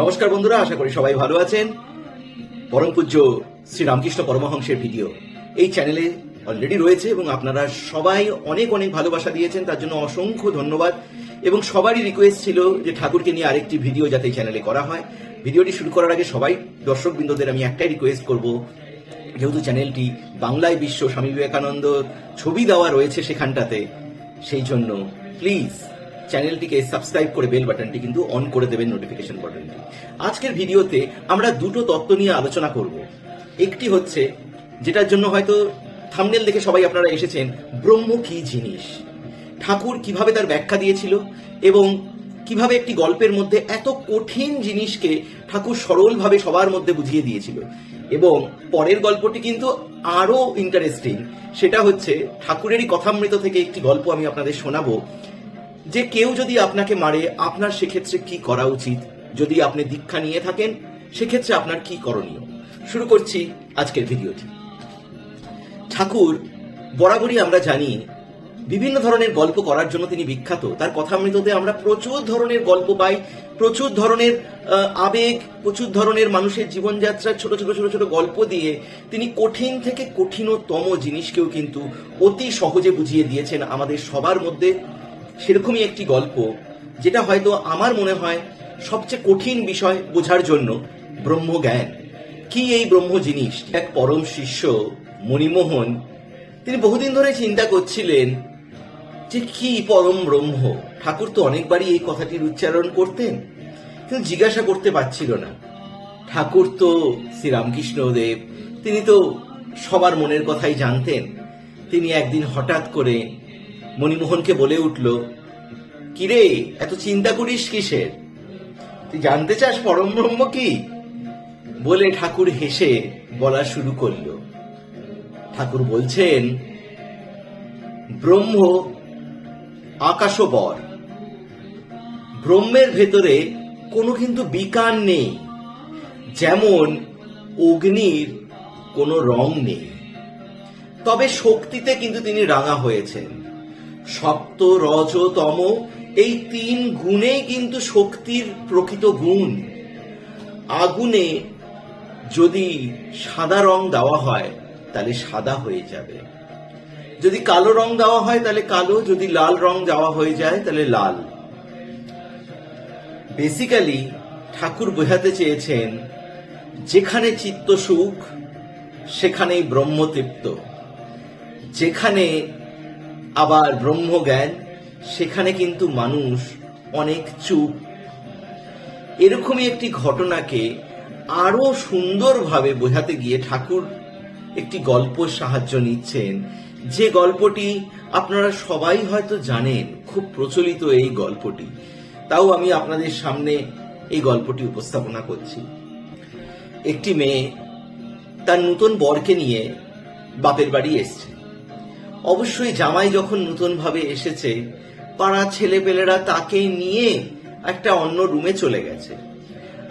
নমস্কার বন্ধুরা, আশা করি সবাই ভালো আছেন। পরম পূজ্য শ্রী রামকৃষ্ণ পরমহংসের ভিডিও এই চ্যানেলে অলরেডি রয়েছে এবং আপনারা সবাই অনেক অনেক ভালোবাসা দিয়েছেন, তার জন্য অসংখ্য ধন্যবাদ। এবং সবারই রিকোয়েস্ট ছিল যে ঠাকুরকে নিয়ে আরেকটি ভিডিও যাতে চ্যানেলে করা হয়। ভিডিওটি শুরু করার আগে সবাই দর্শক বিন্দুদের আমি একটাই রিকোয়েস্ট করব, যেহেতু চ্যানেলটি বাংলায় বিশ্ব স্বামী বিবেকানন্দ ছবি দেওয়া রয়েছে সেখানটাতে, সেই জন্য প্লিজ চ্যানেলটিকে সাবস্ক্রাইব করে বেল বাটনটি কিন্তু অন করে দেবেন নোটিফিকেশন বাটনটি আজকের ভিডিওতে আমরা দুটো তত্ত্ব নিয়ে আলোচনা করব। একটি হচ্ছে, যেটার জন্য হয়তো থামনেল দেখে সবাই আপনারা এসেছেন, ব্রহ্ম কি জিনিস? ঠাকুর কীভাবে তার ব্যাখ্যা দিয়েছিল? এবং কীভাবে একটি গল্পের মধ্যে এত কঠিন জিনিসকে ঠাকুর সরলভাবে সবার মধ্যে বুঝিয়ে দিয়েছিল? এবং পরের গল্পটি কিন্তু আরও ইন্টারেস্টিং সেটা হচ্ছে ঠাকুরেরই কথামৃত থেকে একটি গল্প আমি আপনাদের শোনাবো। যে কেউ যদি আপনাকে মারে, আপনার সেক্ষেত্রে কি করা উচিত? যদি আপনি দীক্ষা নিয়ে থাকেন, সেক্ষেত্রে আপনার কি করণীয়? শুরু করছি আজকের ভিডিওটি। ঠাকুর, বরাবরই আমরা জানি, বিভিন্ন ধরনের গল্প করার জন্য তিনি বিখ্যাত। তার কথামৃততে আমরা প্রচুর ধরনের গল্প পাই, প্রচুর ধরনের আবেগ, প্রচুর ধরনের মানুষের জীবনযাত্রার ছোট ছোট ছোট ছোট গল্প দিয়ে তিনি কঠিন থেকে কঠিনতম জিনিসকেও কিন্তু অতি সহজে বুঝিয়ে দিয়েছেন আমাদের সবার মধ্যে। সেরকমই একটি গল্প যেটা হয়তো আমার মনে হয় সবচেয়ে কঠিন বিষয় বোঝার জন্য ব্রহ্মজ্ঞান। কি এই ব্রহ্ম জিনিস? এক পরম শিষ্য মণিমোহন, তিনি বহুদিন ধরে চিন্তা করছিলেন যে কি পরম ব্রহ্ম? ঠাকুর তো অনেকবারই এই কথাটির উচ্চারণ করতেন, কিন্তু জিজ্ঞাসা করতে পারছিল না। ঠাকুর তো শ্রীরামকৃষ্ণ দেব, তিনি তো সবার মনের কথাই জানতেন। তিনি একদিন হঠাৎ করে মণিমোহনকে বলে উঠল, কিরে, এত চিন্তা করিস কিসের? তুই জানতে চাস পরম ব্রহ্ম কি? বলে ঠাকুর হেসে বলা শুরু করল। ঠাকুর বলছেন, ব্রহ্ম আকাশবর ব্রহ্মের ভেতরে কোনো কিন্তু বিকার নেই। যেমন অগ্নির কোনো রং নেই। তবে শক্তিতে কিন্তু তিনি রাঙা হয়েছেন। সপ্ত রজ তম এই তিন গুণেই কিন্তু শক্তির প্রকৃত গুণ। আগুনে যদি সাদা রং দেওয়া হয়, তাহলে সাদা হয়ে যাবে। যদি কালো রং দেওয়া হয়, তাহলে কালো। যদি লাল রং দেওয়া হয়ে যায়, তাহলে লাল। বেসিক্যালি ঠাকুর বোঝাতে চেয়েছেন, যেখানে চিত্ত সুখ, সেখানেই ব্রহ্মতৃপ্ত। যেখানে আবার ব্রহ্মজ্ঞান, সেখানে কিন্তু মানুষ অনেক চুপ। এরকমই একটি ঘটনাকে আরও সুন্দরভাবে বোঝাতে গিয়ে ঠাকুর একটি গল্প সাহায্য নিচ্ছেন। যে গল্পটি আপনারা সবাই হয়তো জানেন, খুব প্রচলিত এই গল্পটি। তাও আমি আপনাদের সামনে এই গল্পটি উপস্থাপনা করছি। একটি মেয়ে তার নতুন বরকে নিয়ে বাপের বাড়ি এসছে। অবশ্যই জামাই যখন নতুনভাবে এসেছে, পাড়া ছেলেপেলেরা তাকে নিয়ে একটা অন্য রুমে চলে গেছে।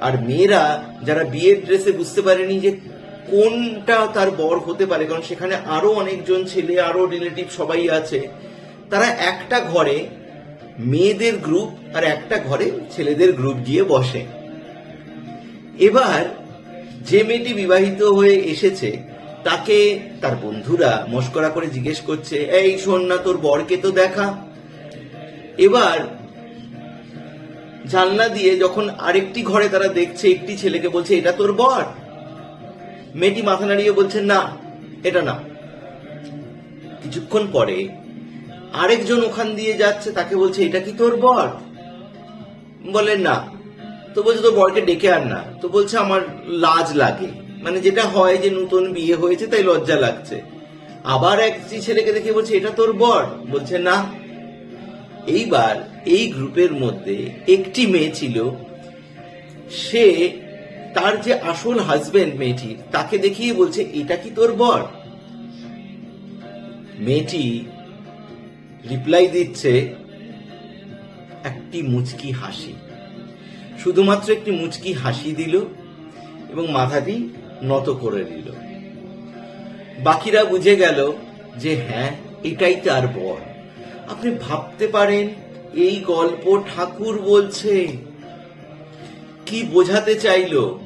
আর মেয়েরা যারা বিয়ের ড্রেসে বুঝতে পারেনি যে কোনটা তার বর হতে পারে, কারণ সেখানে আরও অনেকজন ছেলে, আরও রিলেটিভ সবাই আছে, তারা একটা ঘরে মেয়েদের গ্রুপ আর একটা ঘরে ছেলেদের গ্রুপ গিয়ে বসে। এবার যে মেয়েটি বিবাহিত হয়ে এসেছে তাকে তার বন্ধুরা মস্করা করে জিজ্ঞেস করছে, এই শোন না, তোর বরকে তো দেখা। এবার জানলা দিয়ে যখন আরেকটি ঘরে তারা দেখছে, একটি ছেলেকে বলছে, এটা তোর বর? মেয়েটি মাথা নাড়িয়ে বলছে, না, এটা না। কিছুক্ষণ পরে আরেকজন ওখান দিয়ে যাচ্ছে, তাকে বলছে, এটা কি তোর বর? বলে, না। তো বলছে, তোর বরকে ডেকে আন না। তো বলছে, আমার লাজ লাগে। মানে যেটা হয় যে নতুন বিয়ে হয়েছে, তাই লজ্জা লাগছে। আবার একটি ছেলেকে দেখে বলছে, এটা তোর বর? বলছে, না। এইবার এই গ্রুপের মধ্যে একটি মেয়ে ছিল, সে তার যে আসল হাজবেন্ড মেয়েটি, তাকে দেখিয়ে বলছে, এটা কি তোর বর? মেয়েটি রিপ্লাই দিচ্ছে, একটি মুচকি হাসি। শুধুমাত্র একটি মুচকি হাসি দিল এবং মাথাটি নত করে দিল বাকিরা বুঝে গেল যে হ্যাঁ এটাই তার বর। আপনি ভাবতে পারেন, এই গল্প ঠাকুর বলছে। কি বোঝাতে চাইলো?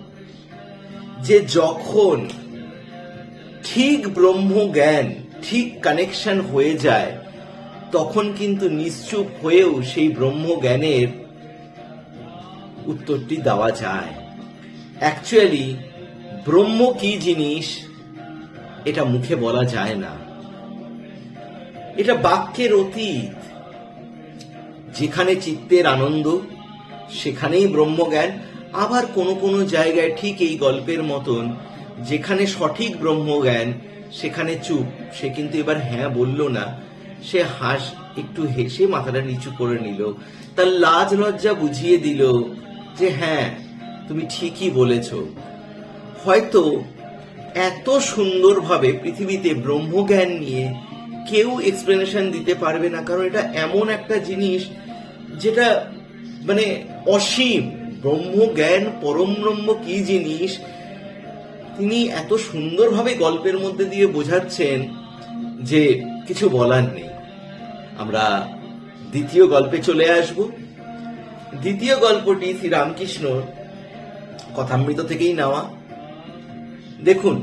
যে যখন ঠিক ব্রহ্ম জ্ঞান, ঠিক কানেকশন হয়ে যায়, তখন কিন্তু নিশ্চুপ হয়েও সেই ব্রহ্ম জ্ঞানের উত্তরটি দেওয়া যায়। অ্যাকচুয়ালি ব্রহ্ম কি জিনিস? এটা মুখে বলা যায় না। এটা বাক্যের অতীত। যেখানে চিত্তের আনন্দ, সেখানেই ব্রহ্মজ্ঞান, আবার কোনো কোনো জায়গায় ঠিক এই গল্পের মতন, যেখানে সঠিক ব্রহ্মজ্ঞান, সেখানে চুপ। সে কিন্তু এবার হ্যাঁ বলল না। সে হাস, একটু হেসে মাথাটা নিচু করে নিল। তার লাজ লজ্জা বুঝিয়ে দিল যে হ্যাঁ তুমি ঠিকই বলেছ। হয়তো এত সুন্দরভাবে পৃথিবীতে ব্রহ্মজ্ঞান নিয়ে কেউ এক্সপ্লেনেশন দিতে পারবে না, কারণ এটা এমন একটা জিনিস যেটা মানে অসীম। ব্রহ্মজ্ঞান, পরম ব্রহ্ম কি জিনিস? তিনি এত সুন্দরভাবে গল্পের মধ্যে দিয়ে বোঝাচ্ছেন যে কিছু বলার নেই। আমরা দ্বিতীয় গল্পে চলে আসব। দ্বিতীয় গল্পটি শ্রী রামকৃষ্ণ কথামৃত থেকেই নেওয়া। দেখুন,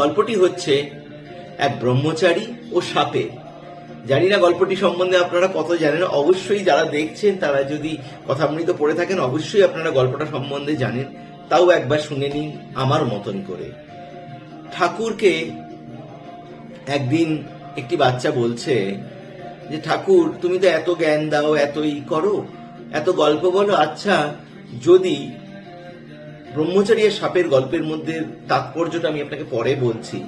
গল্পটি হচ্ছে এক ব্রহ্মচারী ও সাপে। জানি না গল্পটি সম্বন্ধে আপনারা কত জানেন, অবশ্যই যারা দেখছেন, তারা যদি কথামৃত পড়ে থাকেন, অবশ্যই আপনারা গল্পটা সম্বন্ধে জানেন, তাও একবার শুনে নিন আমার মতন করে। ঠাকুরকে একদিন একটি বাচ্চা বলছে যে, ঠাকুর, তুমি তো এত জ্ঞান দাও এত ই করো, এত গল্প বলো আচ্ছা যদি ব্রহ্মচারী সাপের গল্পের মধ্যে তাৎপর্যটা আমি আপনাকে পরে বলছি,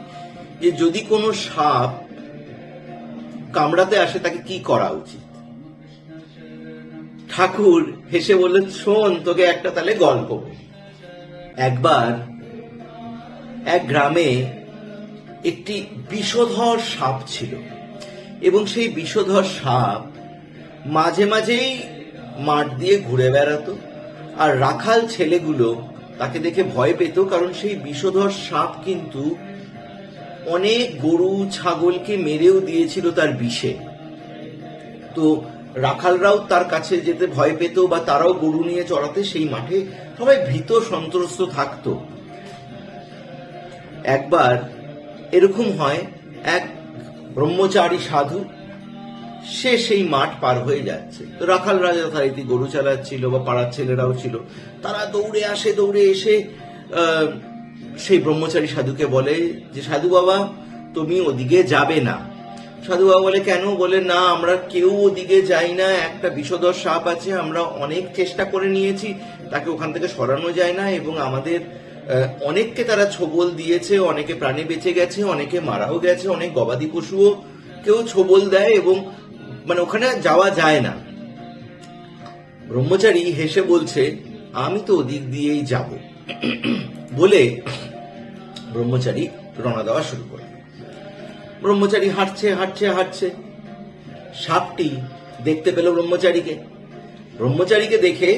যে যদি কোনো সাপ কামড়াতে আসে, তাকে কি করা উচিত? ঠাকুর হেসে বললেন, শোন, তোকে একটা তাহলে গল্প একবার এক গ্রামে একটি বিষধর সাপ ছিল, এবং সেই বিষধর সাপ মাঝে মাঝেই মাঠ দিয়ে ঘুরে বেড়াতো, আর রাখাল ছেলেগুলো তাকে দেখে ভয় পেত, কারণ সেই বিষধর সাপ কিন্তু অনেক গরু ছাগলকে মেরেও দিয়েছিল তার বিষে। তো রাখালরাও তার কাছে যেতে ভয় পেত বা তারাও গরু নিয়ে চড়াতে সেই মাঠে সবাই ভীত সন্ত্রস্ত থাকতো। একবার এরকম হয়, এক ব্রহ্মচারী সাধু সে সেই মাঠ পার হয়ে যাচ্ছে। তো রাখালরা যথারীতি গরু চালাচ্ছিল বা পাড়ার ছেলেরাও ছিল। তারা দৌড়ে আসে, দৌড়ে এসে সেই ব্রহ্মচারী সাধুকে বলে যে, সাধু বাবা, তুমি ওদিকে যাবে না। সাধু বাবা বলে, কেন? বলে, না, আমরা কেউ ওদিকে যাই না। একটা বিষধর সাপ আছে, আমরা অনেক চেষ্টা করে নিয়েছি। তাকে ওখান থেকে সরানো যায় না এবং আমাদের অনেককে তারা ছবল দিয়েছে, অনেকে প্রাণে বেঁচে গেছে, অনেকে মারাও গেছে, অনেক গবাদি পশুও কেউ ছোবল দেয় এবং মানে ওখানে যাওয়া যায় না। ব্রহ্মচারী হেসে বলছে, আমি তো ওদিক দিয়েই যাব। বলে ব্রহ্মচারী রওনা দেওয়া শুরু করে ব্রহ্মচারী হাঁটছে হাঁটছে হাঁটছে। সাপটি দেখতে পেল ব্রহ্মচারীকে। ব্রহ্মচারীকে দেখে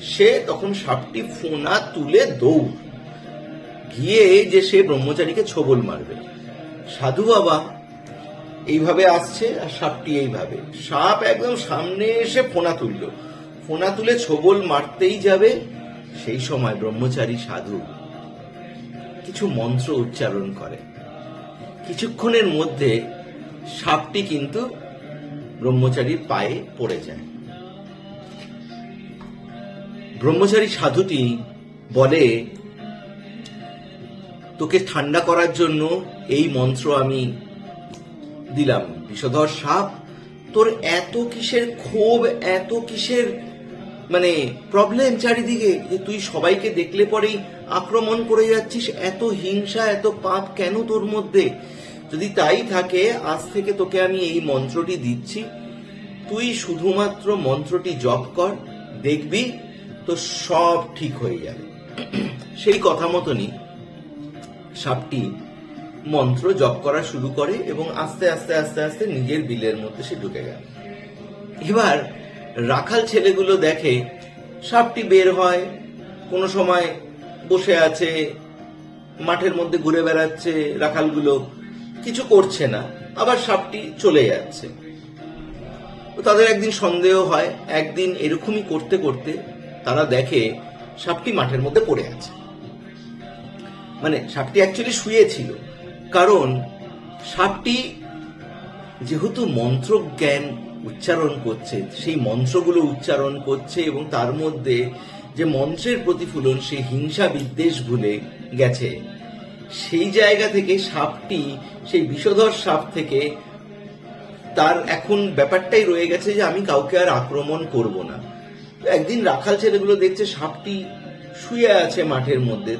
সে তখন সাপটি ফোনা তুলে দৌড়। গিয়ে যে সে ব্রহ্মচারীকে ছোবল মারবে। সাধু বাবা এইভাবে আসছে আর সাপটি এইভাবে। সাপ একদম সামনে এসে ফোনা তুললো। ফোনা তুলে ছোবল মারতেই যাবে সেই সময় ব্রহ্মচারী সাধু কিছু মন্ত্র উচ্চারণ করে। কিছুক্ষণের মধ্যে সাপটি কিন্তু ব্রহ্মচারীর পায়ে পড়ে যায়। ব্রহ্মচারী সাধুটি বলে, তোকে ঠান্ডা করার জন্য এই মন্ত্র আমি দিলাম। বিষধর সাপ, তোর এত কিসের ক্ষোভ, এত কিসের মানে প্রবলেম চারিদিকে যে তুই সবাইকে দেখলে পরেই আক্রমণ করে যাচ্ছিস, এত হিংসা, এত পাপ কেন তোর মধ্যে? যদি তাই থাকে, আজ থেকে তোকে আমি এই মন্ত্রটি দিচ্ছি। তুই শুধুমাত্র মন্ত্রটি জপ কর, দেখবি তো সব ঠিক হয়ে যাবে। সেই কথা মতনই সাপটি মন্ত্র জপ করা শুরু করে এবং আস্তে আস্তে আস্তে আস্তে নিজের বিলের মধ্যে সে ঢুকে গেল। এবার রাখাল ছেলেগুলো দেখে সাপটি বের হয়, কোনো সময় বসে আছে, মাঠের মধ্যে ঘুরে বেড়াচ্ছে রাখালগুলো, কিছু করছে না, আবার সাপটি চলে যাচ্ছে। তাদের একদিন সন্দেহ হয়, একদিন এরকমই করতে করতে তারা দেখে সাপটি মাঠের মধ্যে পড়ে আছে। মানে সাপটি অ্যাকচুয়ালি শুয়েছিল কারণ সাপটি যেহেতু মন্ত্র জ্ঞান উচ্চারণ করছে, সেই মন্ত্রগুলো উচ্চারণ করছে এবং তার মধ্যে যে মন্ত্রের প্রতিফলন সেই হিংসা বিদ্বেষ ভুলে গেছে। সেই জায়গা থেকে সাপটি, সেই বিষধর সাপ থেকে তার এখন ব্যাপারটাই রয়ে গেছে যে আমি কাউকে আর আক্রমণ করব না। একদিন রাখাল ছেলেগুলো দেখছে সাপটি শুয়ে আছে মাঠের মধ্যে।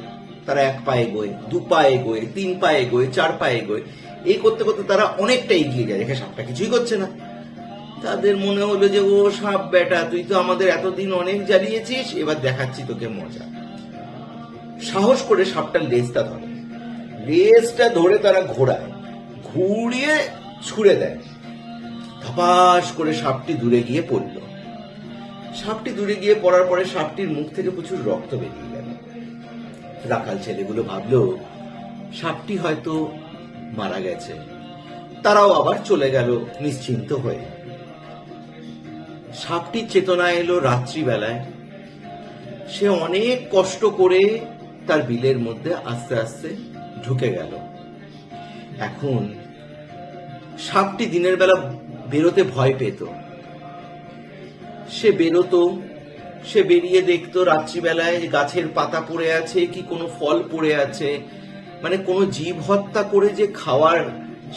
তারা এক পায়ে গোয়, দু পায়ে গোয়, তিন পায়ে গোয়, চার পায়ে গোয়, এই করতে করতে তারা অনেকটা এগিয়ে যায়। দেখে সাপটা কিছুই করছে না। তাদের মনে হলো যে, ও সাপ বেটা, তুই তো আমাদের এতদিন অনেক জ্বালিয়েছিস, এবার দেখাচ্ছি তোকে মজা। সাহস করে সাপটার লেজটা ধরে। লেজটা ধরে তারা ঘোরায় ঘুরিয়ে ছুঁড়ে দেয়। ধপাস করে সাপটি দূরে গিয়ে পড়ল। সাপটি দূরে গিয়ে পড়ার পরে সাপটির মুখ থেকে প্রচুর রক্ত বেরিয়ে গেল। রাখাল ছেলেগুলো ভাবলো, সাপটি হয়তো মারা গেছে। তারাও আবার চলে গেল নিশ্চিন্ত হয়ে। সাপটির চেতনা এলো রাত্রিবেলায়। সে অনেক কষ্ট করে তার বিলের মধ্যে আস্তে আস্তে ঢুকে গেল। এখন সাপটি দিনের বেলা বেরোতে ভয় পেত। সে বেরোতো সে বেরিয়ে দেখতো রাত্রিবেলায় গাছের পাতা পড়ে আছে, কি কোনো ফল পড়ে আছে। মানে কোনো জীব হত্যা করে যে খাওয়ার,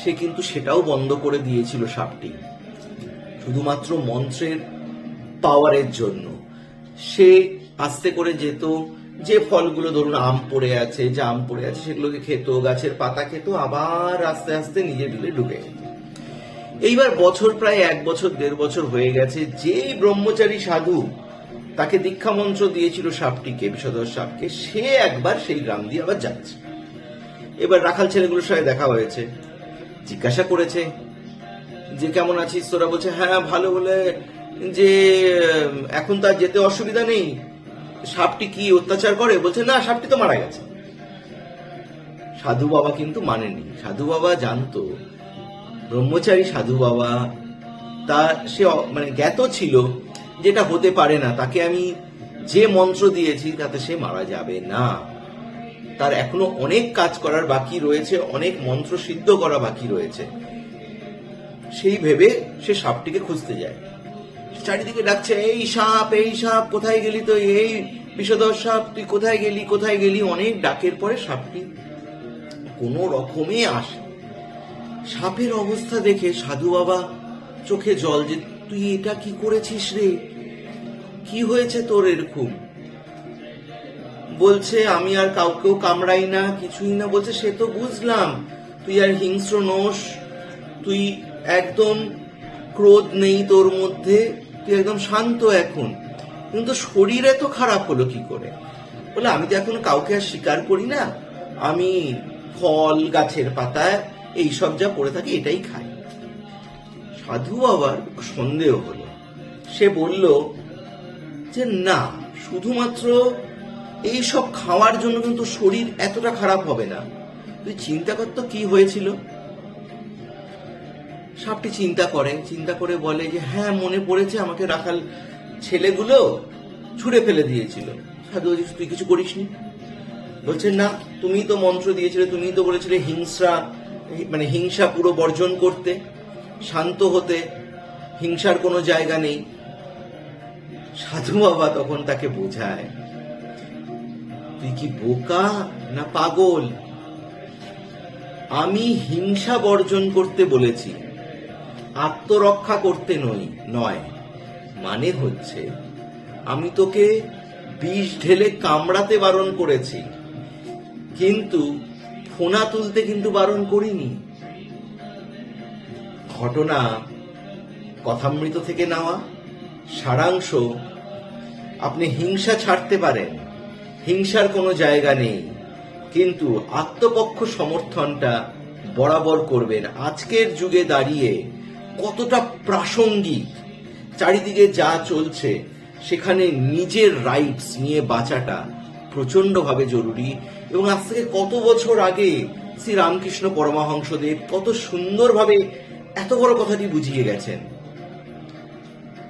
সে কিন্তু সেটাও বন্ধ করে দিয়েছিল সাপটি। শুধুমাত্র মন্ত্রের পাওয়ারের জন্য। সে আস্তে করে যেত, যে ফলগুলো ধরুন আম পড়ে আছে জাম পড়ে আছে, সেগুলোকে খেত, গাছের পাতা খেত, আবার আস্তে আস্তে নিজের বিলে ঢুকে যেত। এইবার বছর প্রায় এক বছর, দেড় বছর হয়ে গেছে, যেই ব্রহ্মচারী সাধু তাকে দীক্ষা মন্ত্র দিয়েছিল সাপটিকে, বিষধর সাপকে। সে একবার সেই গ্রাম দিয়ে আবার যাচ্ছে। এবার রাখাল ছেলেগুলোর সঙ্গে দেখা হয়েছে। জিজ্ঞাসা করেছে, যে কেমন আছিস? তোরা বলছে হ্যাঁ ভালো বলে যে, এখন তার যেতে অসুবিধা নেই। সাপটি কি অত্যাচার করে? বলছে, না, সাপটি তো মারা গেছে। সাধু বাবা কিন্তু মানেনি। সাধু বাবা জানতো, ব্রহ্মচারী সাধু বাবা, তা সে মানে জ্ঞাত ছিল যেটা হতে পারে না, তাকে আমি যে মন্ত্র দিয়েছি তাতে সে মারা যাবে না। তার এখনও অনেক কাজ করার বাকি রয়েছে, অনেক মন্ত্র সিদ্ধ করা বাকি রয়েছে। সেই ভেবে সে সাপটিকে খুঁজতে যায়। চারিদিকে ডাকছে, এই সাপ এই সাপ, কোথায় গেলি তো এই বিষধর সাপ, তুই কোথায় গেলি কোথায় গেলি? অনেক ডাকের পরে সাপটি কোনো রকমে আসে। সাপের অবস্থা দেখে সাধু বাবা চোখে জল যে তুই এটা কি করেছিস রে? কি হয়েছে তোর এরকম? বলছে, আমি আর কাউকেও কামড়াই না, কিছুই না। বলছে, সে তো বুঝলাম। তুই আর হিংস্র নোস। তুই একদম ক্রোধ নেই তোর মধ্যে। তুই একদম শান্ত এখন। কিন্তু শরীর এত খারাপ হলো কি করে? বলে, আমি তো এখন কাউকে আর স্বীকার করি না। আমি ফল, গাছের পাতায় এইসব যা পড়ে থাকি এটাই খাই। সাধু বাবার সন্দেহ হলো। সে বলল, যে না, শুধুমাত্র এই সব খাওয়ার জন্য কিন্তু শরীর এতটা খারাপ হবে না। তুই চিন্তা করতো কি হয়েছিল? সাপটি চিন্তা করে চিন্তা করে বলে যে হ্যাঁ মনে পড়েছে আমাকে রাখাল ছেলেগুলো ছুঁড়ে ফেলে দিয়েছিল। সাধু তুই কিছু করিসনি? বলছে, না তুমি তো মন্ত্র দিয়েছিলে তুমি তো বলেছিলে হিংসা মানে হিংসা পুরো বর্জন করতে। শান্ত হতে হিংসার কোনো জায়গা নেই। সাধু বাবা তখন তাকে বোঝায়, তুই কি বোকা না পাগল? আমি হিংসা বর্জন করতে বলেছি, আত্মরক্ষা করতে নই, নয়। মানে হচ্ছে, আমি তোকে বিষ ঢেলে কামড়াতে বারণ করেছি, কিন্তু ফোনা তুলতে কিন্তু বারণ করিনি। ঘটনা কথামৃত থেকে নেওয়া, সারাংশ আপনি হিংসা ছাড়তে পারেন, হিংসার কোনো জায়গা নেই, কিন্তু আত্মপক্ষ সমর্থনটা বরাবর করবেন। আজকের যুগে দাঁড়িয়ে কতটা প্রাসঙ্গিক, চারিদিকে যা চলছে, সেখানে নিজের রাইটস নিয়ে বাঁচাটা প্রচন্ডভাবে জরুরি। এবং আজ থেকে কত বছর আগে শ্রী রামকৃষ্ণ পরমহংসদেব কত সুন্দরভাবে এত বড় কথাটি বুঝিয়ে গেছেন।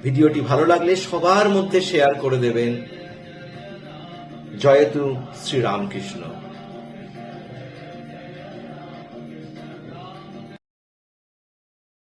ভিডিওটি ভালো লাগলে সবার মধ্যে শেয়ার করে দেবেন। জয়তু শ্রীরামকৃষ্ণ।